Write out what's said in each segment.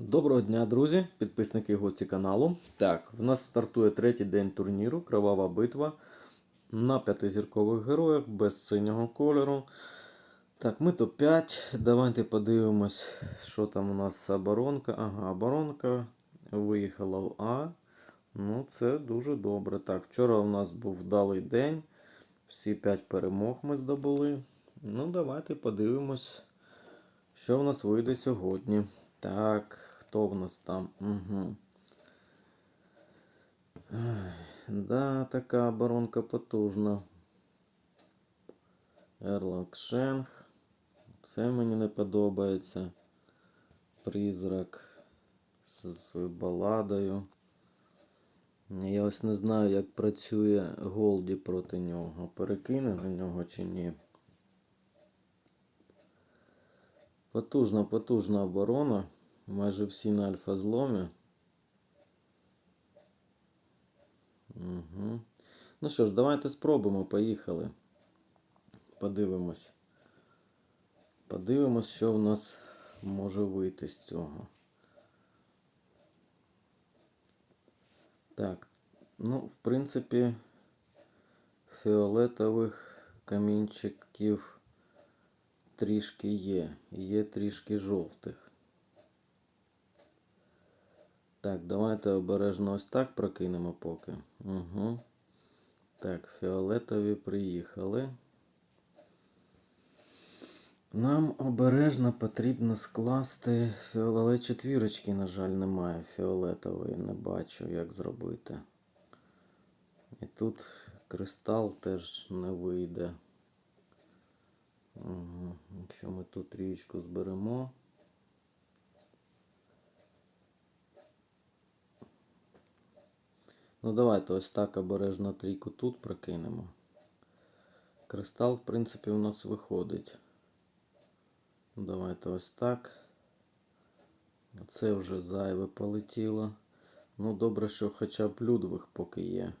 Доброго дня, друзі, підписники гості каналу. Так, в нас стартує третій день турніру Кровава битва на п'ятизіркових героях без синього кольору. Так, ми топ-5. Давайте подивимось, що там у нас оборонка. Ага, оборонка виїхала в А. Ну, це дуже добре. Так, вчора у нас був вдалий день. Всі 5 перемог ми здобули. Ну, давайте подивимось, що в нас вийде сьогодні. Так, нас там? Угу. Да, така оборонка потужна. Ерлок Шенг. Це мені не подобається. Призрак зі своєю баладою. Я ось не знаю, як працює Голді проти нього. Перекине на нього чи ні. Потужна, потужна оборона. Майже всі на альфа зломі. Угу. Ну що ж, давайте спробуємо, поїхали. Подивимось. Подивимось, що в нас може вийти з цього. Так, ну, в принципі, фіолетових камінчиків трішки є. Є трішки жовтих. Так, давайте обережно ось так прокинемо поки. Угу. Так, фіолетові приїхали. Нам обережно потрібно скласти фіолетові четвірочки, на жаль, немає фіолетової, не бачу, як зробити. І тут кристал теж не вийде. Угу. Якщо ми тут трієчку зберемо. Ну, давайте ось так обережно трійку тут прокинемо. Кристал, в принципі, у нас виходить. Давайте ось так. Це вже зайве полетіло. Ну, добре, що хоча б Людвиг поки є.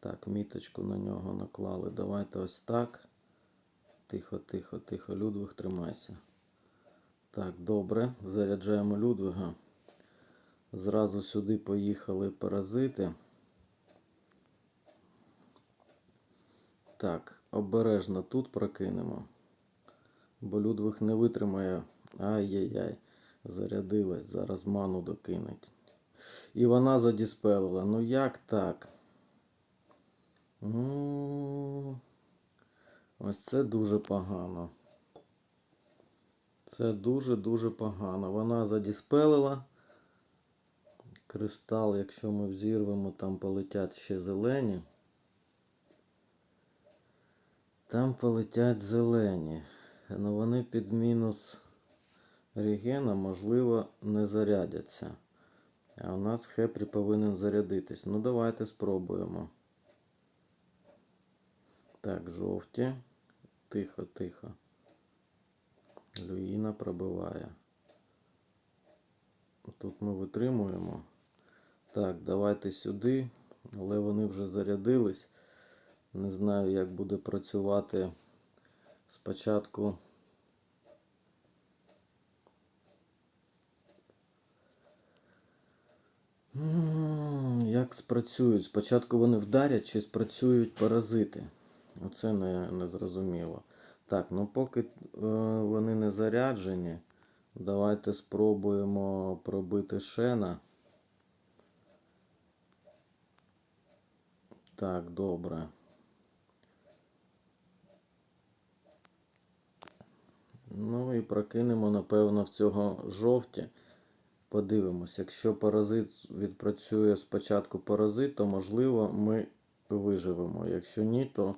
Так, міточку на нього наклали. Давайте ось так. Тихо, тихо, тихо. Людвиг, тримайся. Так, добре. Заряджаємо Людвига. Зразу сюди поїхали паразити. Так, обережно тут прокинемо. Бо Людвиг не витримає. Ай-яй-яй. Зарядилась, зараз ману докинуть. І вона задіспелила. Ну як так? Ну, ось це дуже погано. Це дуже-дуже погано. Вона задіспелила. Кристал, якщо ми взірвемо, там полетять ще зелені. Там полетять зелені. Ну вони під мінус регена, можливо, не зарядяться. А у нас Хепрі повинен зарядитись. Ну, давайте спробуємо. Так, жовті. Тихо, тихо. Люїна пробиває. Тут ми витримуємо. Так, давайте сюди. Але вони вже зарядились. Не знаю, як буде працювати спочатку. Як спрацюють? Спочатку вони вдарять чи спрацюють паразити. Оце не, не зрозуміло. Так, ну поки е, вони не заряджені, давайте спробуємо пробити шена. Так, добре. Ну і прокинемо, напевно, в цього жовті. Подивимось, якщо паразит відпрацює спочатку паразит, то можливо ми виживемо. Якщо ні, то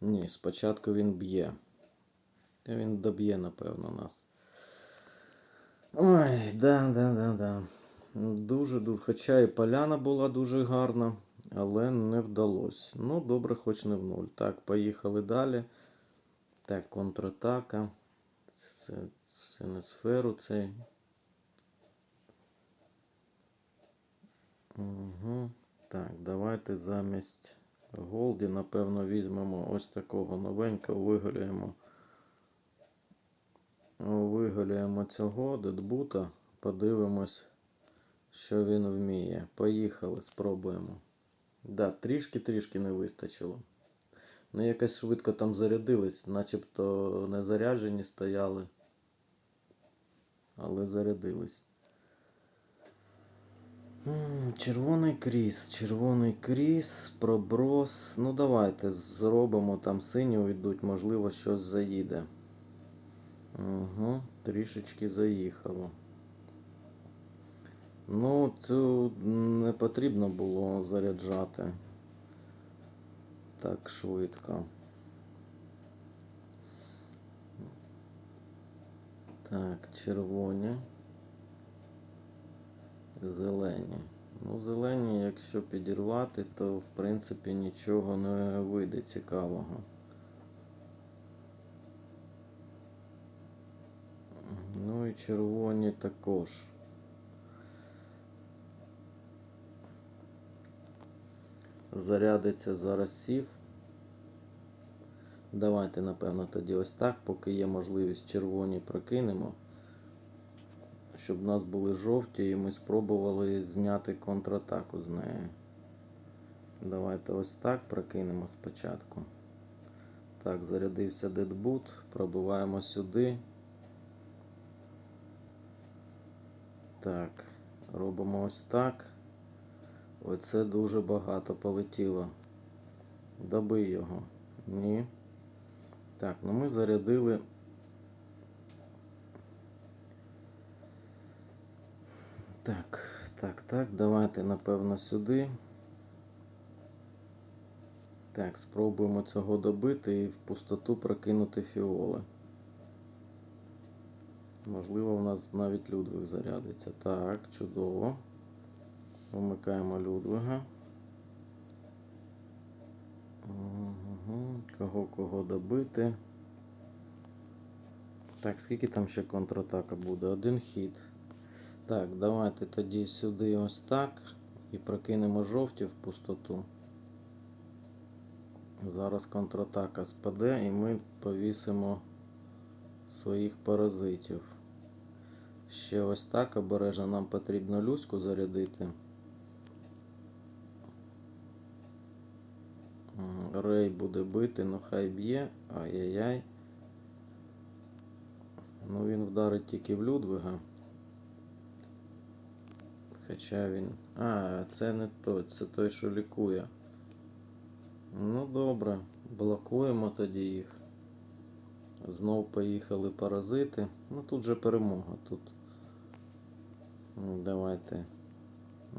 ні, спочатку він б'є. Та він доб'є, напевно, нас. Ой, да, да, да, да. Дуже, дуже. Хоча і поляна була дуже гарна, але не вдалося. Ну, добре, хоч не в нуль. Так, поїхали далі. Так, контратака. Це, це не сферу цей. Угу. Так, давайте замість Голді, напевно, візьмемо ось такого новенького, виграємо. Виголюємо цього дедбута, подивимось, що він вміє. Поїхали, спробуємо. Да, трішки-трішки не вистачило. Ну, якось швидко там зарядились, начебто не заряджені стояли. Але зарядились. Червоний кріс, червоний кріс, проброс. Ну давайте зробимо там синю йдуть, можливо, щось заїде. Угу, трішечки заїхало. Ну, цю не потрібно було заряджати так швидко. Так, червоні. Зелені. Ну, зелені, якщо підірвати, то в принципі нічого не вийде цікавого. Ну і червоні також. Зарядиться зараз сів. Давайте, напевно, тоді ось так, поки є можливість червоні прокинемо. Щоб в нас були жовті і ми спробували зняти контратаку з неї. Давайте ось так прокинемо спочатку. Так, зарядився дедбут, пробиваємо сюди. Так, робимо ось так. Оце дуже багато полетіло. Доби його. Ні. Так, ну ми зарядили. Так, так, так, давайте, напевно, сюди. Так, спробуємо цього добити і в пустоту прокинути фіоли. Можливо, у нас навіть Людвиг зарядиться. Так, чудово. Вмикаємо Людвига. Кого кого добити. Так, скільки там ще контратака буде? Один хід. Так, давайте тоді сюди ось так. І прокинемо жовті в пустоту. Зараз контратака спаде і ми повісимо своїх паразитів. Ще ось так обережно нам потрібно люську зарядити. М, Рей буде бити, ну хай б'є. Ай-яй-яй. Ну він вдарить тільки в Людвига. Хоча він. А, це не той, це той, що лікує. Ну добре, блокуємо тоді їх. Знов поїхали паразити. Ну тут же перемога. Тут. Давайте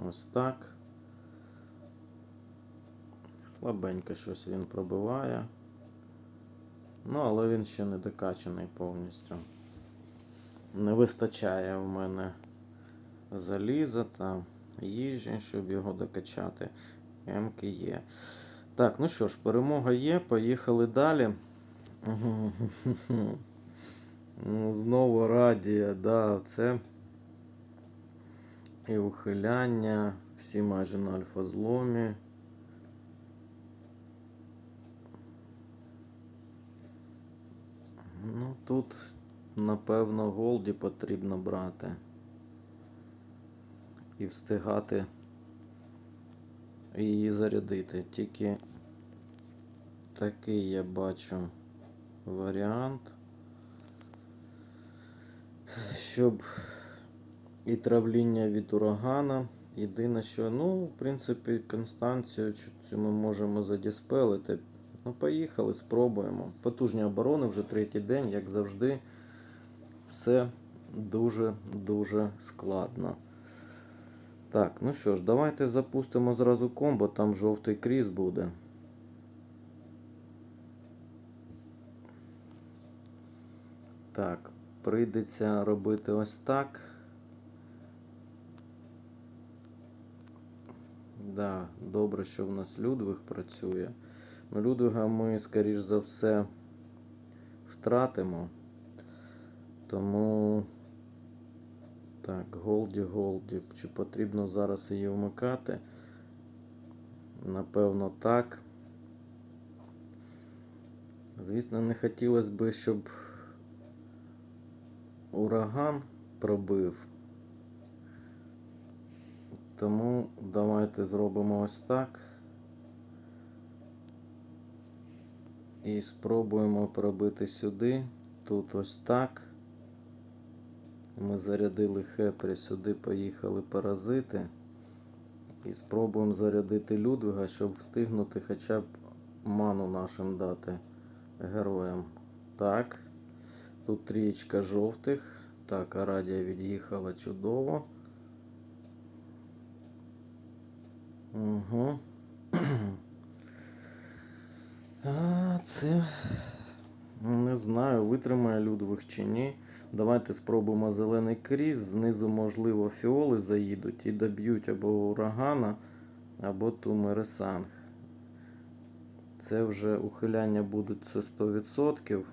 ось так. Слабенько щось він пробиває. Ну, але він ще не докачаний повністю. Не вистачає в мене заліза та їжі, щоб його докачати. Емки є. Так, ну що ж, перемога є, поїхали далі. Ну, Знову радія, да, це і ухиляння, всі майже на альфа-зломі. Тут, напевно, голді потрібно брати і встигати її зарядити. Тільки такий я бачу варіант, щоб і травління від урагана. Єдине, що, ну, в принципі, Констанцію цю ми можемо задіспелити. Ну, поїхали, спробуємо. Потужні оборони вже третій день, як завжди, все дуже-дуже складно. Так, ну що ж, давайте запустимо зразу комбо, там жовтий кріс буде. Так, прийдеться робити ось так. Да, добре, що в нас Людвиг працює. Людвига ми, скоріш за все, втратимо. Тому. Так, Голді, Голді. Чи потрібно зараз її вмикати? Напевно, так. Звісно, не хотілося б, щоб ураган пробив. Тому давайте зробимо ось так. І спробуємо пробити сюди. Тут ось так. Ми зарядили хепрі, сюди поїхали паразити. І спробуємо зарядити Людвига, щоб встигнути хоча б ману нашим дати героям. Так. Тут трієчка жовтих. Так, Арадія від'їхала чудово. Угу. Це не знаю, витримає Людвиг чи ні. Давайте спробуємо зелений кріс. Знизу, можливо, фіоли заїдуть і доб'ють або урагана, або тумересанг. Це вже ухиляння будуть це 100%.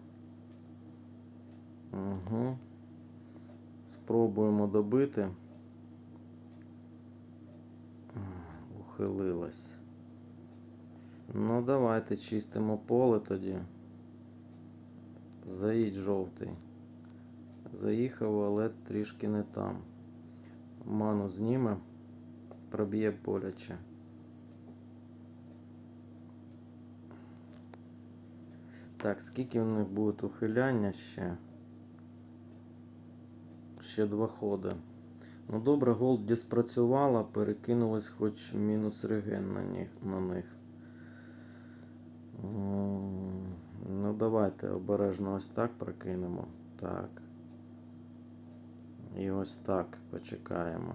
Угу. Спробуємо добити. Ухилилась. Ну, давайте чистимо поле тоді. Заїдь жовтий. Заїхав, але трішки не там. Ману зніме, проб'є боляче. Так, скільки в них буде ухиляння ще? Ще два ходи. Ну добре, Голді спрацювала, перекинулась хоч мінус реген на них. Ну давайте обережно ось так прокинемо. Так. І ось так почекаємо.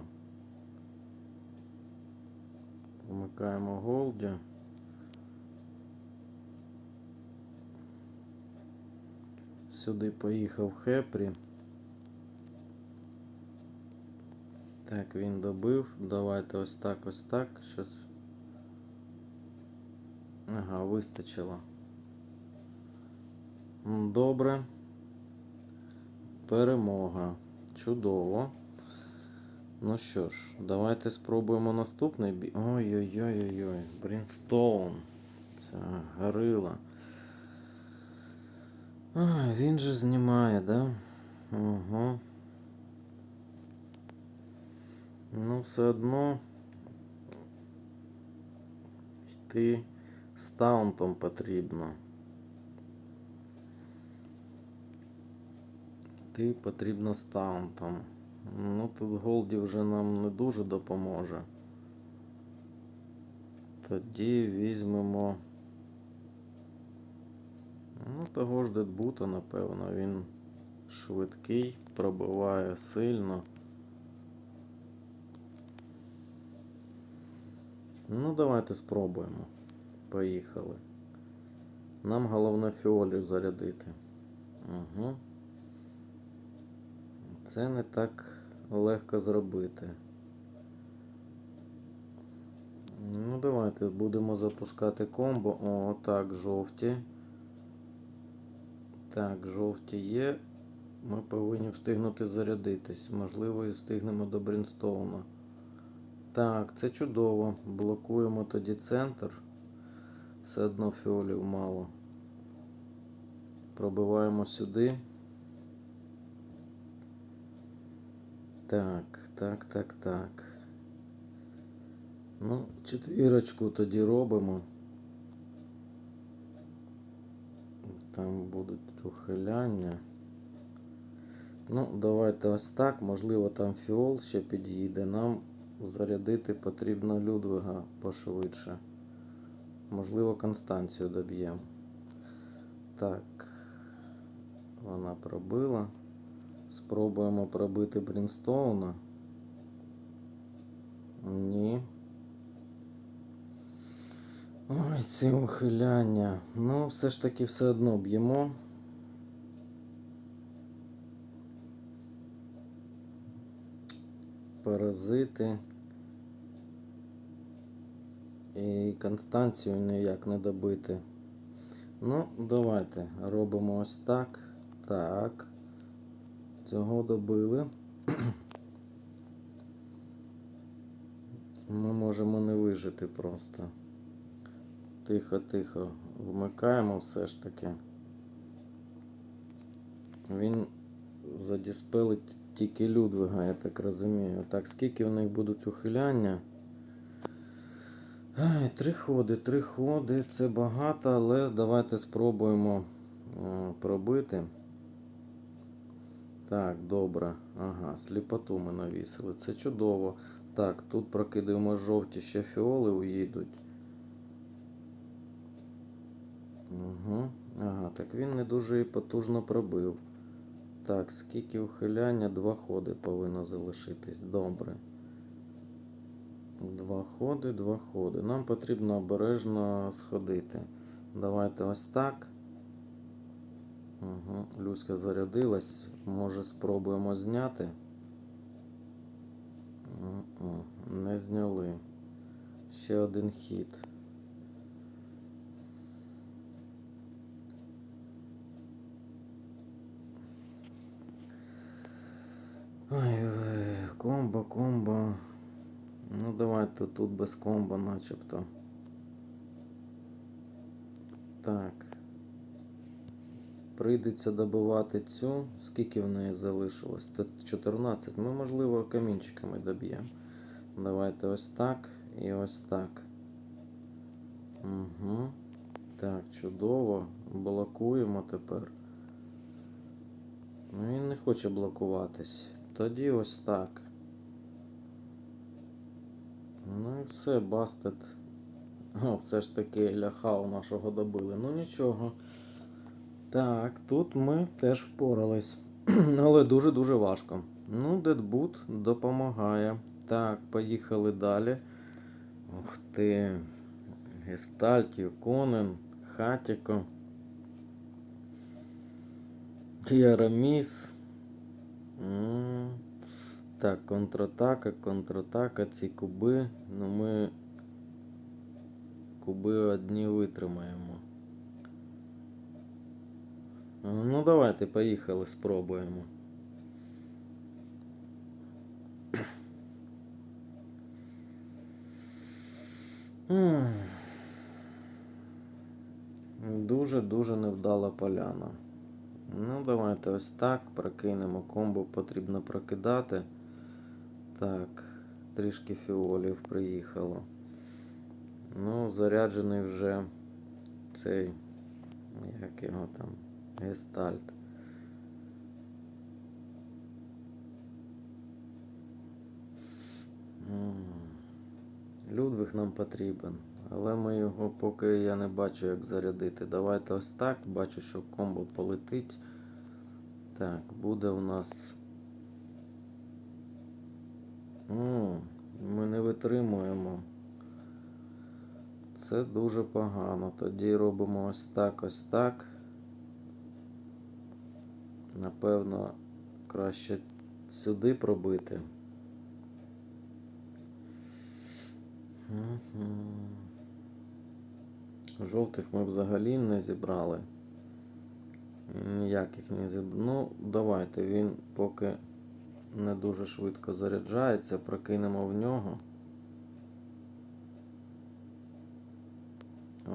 Вмикаємо Голді. Сюди поїхав Хепрі. Так, він добив. Давайте ось так, ось так. Щось. Ага, вистачило. Добре. Перемога. Чудово. Ну що ж, давайте спробуємо наступний бій. Ой-ой-ой-ой-ой. Брінстоун. Це горила. А, він же знімає, да? Угу. Ну, все одно йти з таунтом потрібно. Йти потрібно з таунтом. Ну, тут Голді вже нам не дуже допоможе. Тоді візьмемо. Ну, того ж Дедбута, напевно, він швидкий, пробиває сильно. Ну, давайте спробуємо. Поїхали. Нам головне фіолію зарядити. Угу. Це не так легко зробити. Ну, давайте будемо запускати комбо. О, так, жовті. Так, жовті є. Ми повинні встигнути зарядитись. Можливо, і встигнемо до Брінстоуна. Так, це чудово. Блокуємо тоді центр. Все одно фіолів мало. Пробиваємо сюди. Так, так, так, так. Ну, четвірочку тоді робимо. Там будуть ухиляння. Ну, давайте ось так. Можливо, там фіол ще під'їде. Нам зарядити потрібно Людвига пошвидше. Можливо, Констанцію доб'ємо. Так. Вона пробила. Спробуємо пробити Брінстоуна. Ні. Ой, ці ухиляння. Ну, все ж таки все одно б'ємо. Паразити. І Констанцію ніяк не добити. Ну, давайте робимо ось так. Так. Цього добили. Ми можемо не вижити просто. Тихо-тихо вмикаємо все ж таки. Він задіспелить тільки Людвига, я так розумію. Так, скільки в них будуть ухиляння? Три ходи, три ходи, це багато, але давайте спробуємо е, пробити. Так, добре. Ага, сліпоту ми навісили. Це чудово. Так, тут прокидаємо жовті, ще фіоли уїдуть. Угу. Ага, так він не дуже і потужно пробив. Так, скільки ухиляння? Два ходи повинно залишитись. Добре. Два ходи, два ходи. Нам потрібно обережно сходити. Давайте ось так. Угу. Люська зарядилась. Може спробуємо зняти. Не зняли. Ще один хід. Ой, комбо, комбо. Ну давайте тут без комбо начебто. Так. Прийдеться добивати цю. Скільки в неї залишилось? Тут 14. Ми, можливо, камінчиками доб'ємо. Давайте ось так і ось так. Угу. Так, чудово. Блокуємо тепер. Ну, Він не хоче блокуватись. Тоді ось так. Ну і все, бастет. О, все ж таки ляхау нашого добили. Ну нічого. Так, тут ми теж впорались. Але дуже-дуже важко. Ну, Дедбут допомагає. Так, поїхали далі. Ух ти. Гестальтів, Конен, Хатіко. Яраміс. М. Так, контратака, контратака, ці куби. Ну ми куби одні витримаємо. Ну, давайте, поїхали, спробуємо. Дуже-дуже невдала поляна. Ну, давайте ось так прокинемо. Комбо потрібно прокидати. Так, трішки фіолів приїхало. Ну, заряджений вже цей, як його там, гестальт. Людвиг нам потрібен, але ми його поки я не бачу, як зарядити. Давайте ось так. Бачу, що комбо полетить. Так, буде у нас. М, Ми не витримуємо. Це дуже погано. Тоді робимо ось так, ось так. Напевно, краще сюди пробити. Жовтих ми взагалі не зібрали. Ніяких не зібрали. Ну, давайте він поки не дуже швидко заряджається, прокинемо в нього.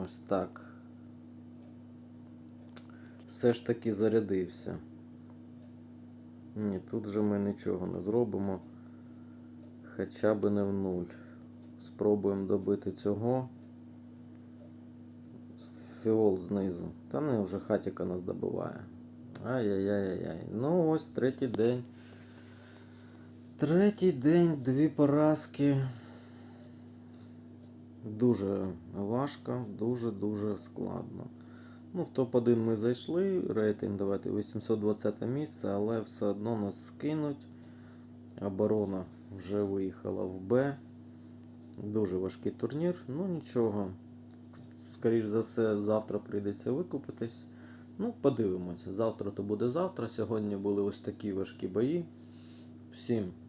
Ось так. Все ж таки зарядився. Ні, тут же ми нічого не зробимо. Хоча б не в нуль. Спробуємо добити цього. Фіол знизу. Та не вже хатіка нас добиває. Ай-яй-яй-яй. Ну ось третій день. Третій день, дві поразки. Дуже важко, дуже-дуже складно. Ну, в топ-1 ми зайшли, рейтинг давайте 820 місце, але все одно нас скинуть. Оборона вже виїхала в Б. Дуже важкий турнір, ну нічого. Скоріше за все, завтра прийдеться викупитись. Ну, подивимося. Завтра то буде завтра. Сьогодні були ось такі важкі бої. Всім